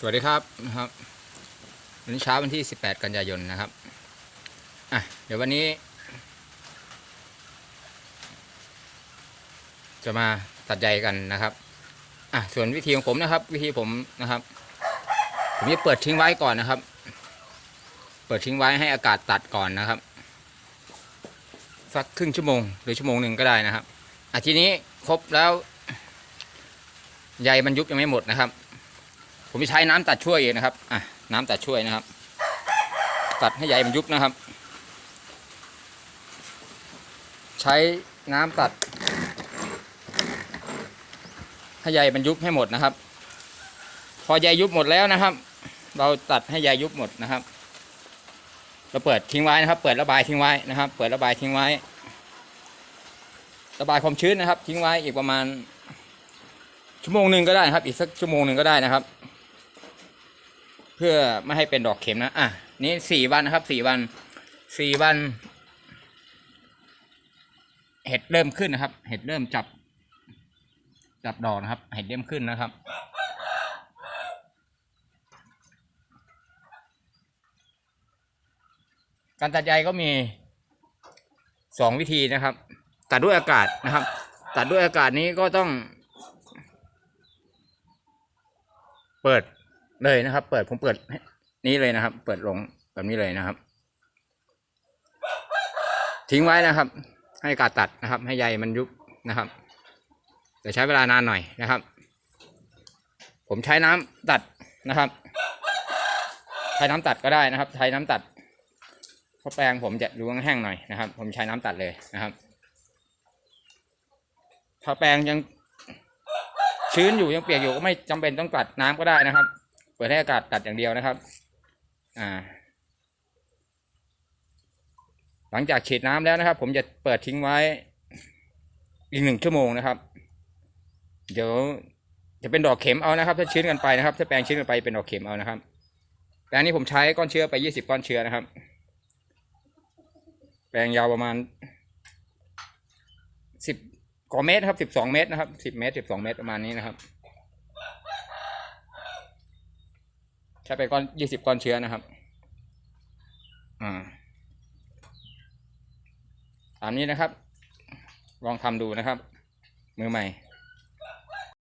สวัสดีครับนะครับวันนี้เช้าวันที่ 18 กันยายนนะครับอะเดี๋ยววันนี้ จะมาตัดใยกันนะครับอะส่วนวิธีของผมนะครับ วิธีผมนะครับ ผมจะเปิดทิ้งไว้ก่อนนะครับ เปิดทิ้งไว้ให้อากาศตัดก่อนนะครับ สักครึ่งชั่วโมง หรือชั่วโมงหนึ่งก็ได้นะครับอะทีนี้ครบแล้วใยมันยุบยังไม่หมดนะครับ ผมใช้น้ำตัดช่วยเองนะครับอะน้ำตัดช่วยนะครับ ตัดให้ใยมันยุบนะครับ ใช้น้ำตัดให้ใยมันยุบให้หมดนะครับ พอใยยุบหมดแล้วนะครับ เราตัดให้ใยยุบหมดนะครับ เราเปิดทิ้งไว้นะครับ เปิดระบายทิ้งไว้นะครับ เปิดระบายทิ้งไว้ ระบายความชื้นนะครับ ทิ้งไว้อีกประมาณชั่วโมงหนึ่งก็ได้นะครับ อีกสักชั่วโมงหนึ่งก็ได้นะครับ เพื่อไม่ให้เป็นดอกเข็มนะอะนี่สี่วันนะครับสี่วันสี่วัน เห็ดเริ่มขึ้นนะครับ เห็ดเริ่มจับ จับดอกนะครับ เห็ดเริ่มขึ้นนะครับการตัดใยก็มีสองวิธีนะครับ ตัดด้วยอากาศนะครับ ตัดด้วยอากาศนี้ก็ต้อง เปิด เลยนะครับ เปิดผมเปิดนี้เลยนะครับ เปิดลงแบบนี้เลยนะครับ ทิ้งไว้นะครับ ให้กาตัดนะครับ ให้ใยมันยุบนะครับแต่ใช้เวลานานหน่อยนะครับ ผมใช้น้ำตัดนะครับ ใช้น้ำตัดก็ได้นะครับ ใช้น้ำตัดเพราะแปรงผมจะดูแห้งหน่อยนะครับ ผมใช้น้ำตัดเลยนะครับ ถ้าแปรงยังชื้นอยู่ยังเปียกอยู่ก็ไม่จำเป็นต้องตัดน้ำก็ได้นะครับ เปิดให้อากาศตัดอย่างเดียวนะครับ อ่า หลังจากฉีดน้ำแล้วนะครับ ผมจะเปิดทิ้งไว้ อีกหนึ่งชั่วโมงนะครับ เดี๋ยวจะเป็นดอกเข็มเอานะครับ ถ้าชื้นกันไปนะครับ ถ้าแปลงชื้นกันไปเป็นดอกเข็มเอานะครับแปลงนี้ผมใช้ก้อนเชื้อไปยี่สิบก้อนเชื้อนะครับ แปลงยาวประมาณสิบกว่าเมตรครับสิบสองเมตรนะครับสิบเมตรสิบสองเมตรประมาณนี้นะครับ ใช้ไปก้อนยี่สิบก้อนเชื้อนะครับ อ่าตามนี้นะครับ ลองทำดูนะครับ มือใหม่